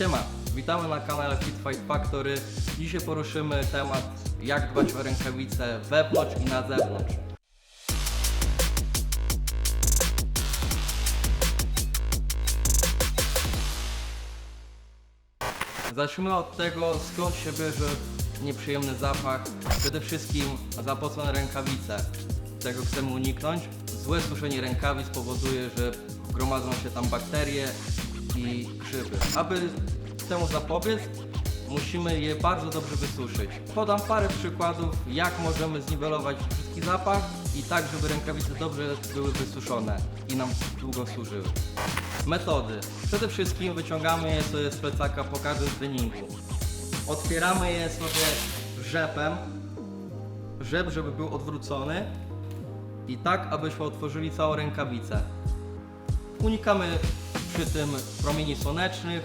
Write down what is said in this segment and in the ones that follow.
Siema, witamy na kanale Fit Fight Factory. Dzisiaj poruszymy temat jak dbać o rękawice wewnątrz i na zewnątrz. Zacznijmy od tego, skąd się bierze nieprzyjemny zapach. Przede wszystkim zapocone rękawice. Tego chcemy uniknąć. Złe suszenie rękawic powoduje, że gromadzą się tam bakterie i. Aby temu zapobiec, musimy je bardzo dobrze wysuszyć. Podam parę przykładów, jak możemy zniwelować brzydki zapach i tak, żeby rękawice dobrze były wysuszone i nam długo służyły. Metody. Przede wszystkim wyciągamy je sobie z plecaka po każdym treningu. Otwieramy je sobie rzepem, rzep, żeby był odwrócony i tak, abyśmy otworzyli całą rękawicę. Unikamy przy tym promieni słonecznych,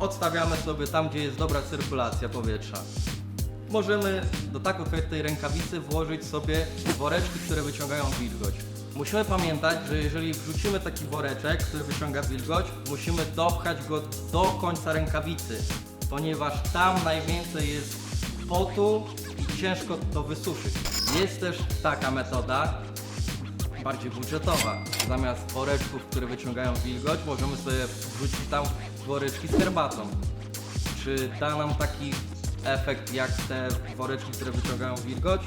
odstawiamy sobie tam, gdzie jest dobra cyrkulacja powietrza. Możemy do tak otwartej rękawicy włożyć sobie woreczki, które wyciągają wilgoć. Musimy pamiętać, że jeżeli wrzucimy taki woreczek, który wyciąga wilgoć, musimy dopchać go do końca rękawicy, ponieważ tam najwięcej jest potu i ciężko to wysuszyć. Jest też taka metoda, bardziej budżetowa. Zamiast woreczków, które wyciągają wilgoć, możemy sobie wrzucić tam woreczki z herbatą. Czy da nam taki efekt jak te woreczki, które wyciągają wilgoć?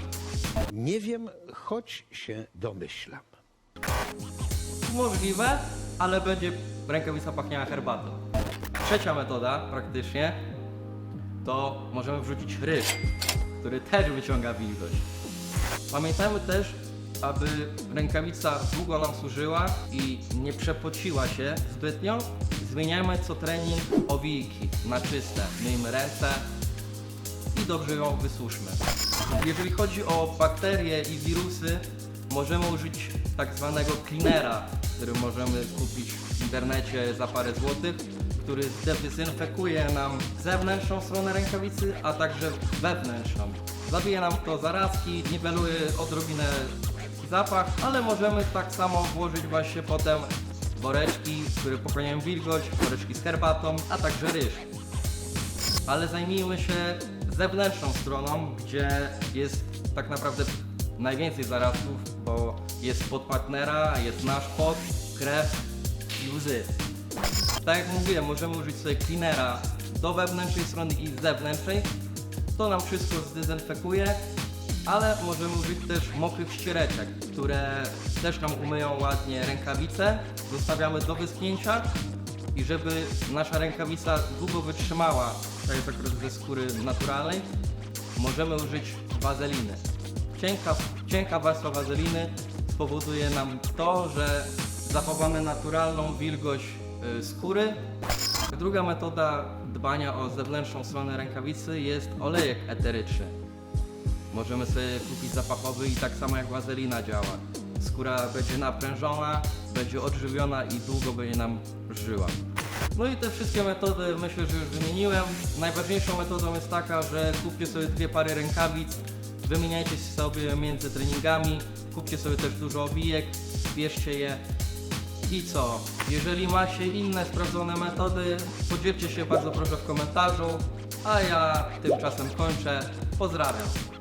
Nie wiem, choć się domyślam. Możliwe, ale będzie rękawica pachniała herbatą. Trzecia metoda praktycznie to możemy wrzucić ryż, który też wyciąga wilgoć. Pamiętajmy też, aby rękawica długo nam służyła i nie przepociła się zbytnio, zmieniajmy co trening owijki na czyste. Myjmy ręce i dobrze ją wysuszmy. Jeżeli chodzi o bakterie i wirusy, możemy użyć tak zwanego cleanera, który możemy kupić w internecie za parę złotych, który zdezynfekuje nam zewnętrzną stronę rękawicy, a także wewnętrzną. Zabije nam to zarazki, niweluje odrobinę zapach, ale możemy tak samo włożyć właśnie potem woreczki, które pochłaniają wilgoć, woreczki z herbatą, a także ryż ale zajmijmy się zewnętrzną stroną, gdzie jest tak naprawdę najwięcej zarazków, bo jest pot partnera, jest nasz pot, krew i łzy. Tak jak mówiłem, możemy użyć sobie cleanera do wewnętrznej strony i zewnętrznej. To nam wszystko zdezynfekuje, ale możemy użyć też mokrych ściereczek, które też nam umyją ładnie rękawice. Zostawiamy do wyschnięcia i żeby nasza rękawica długo wytrzymała, tak akurat ze skóry naturalnej, możemy użyć wazeliny. Cienka, cienka warstwa wazeliny spowoduje nam to, że zachowamy naturalną wilgoć y, skóry. Druga metoda dbania o zewnętrzną stronę rękawicy jest olejek eteryczny. Możemy sobie kupić zapachowy i tak samo jak wazelina działa. Skóra będzie naprężona, będzie odżywiona i długo będzie nam żyła. No i te wszystkie metody myślę, że już wymieniłem. Najważniejszą metodą jest taka, że kupcie sobie dwie pary rękawic, wymieniajcie sobie między treningami, kupcie sobie też dużo owijek, bierzcie je. I co? Jeżeli macie inne sprawdzone metody, podzielcie się bardzo proszę w komentarzu, a ja tymczasem kończę. Pozdrawiam.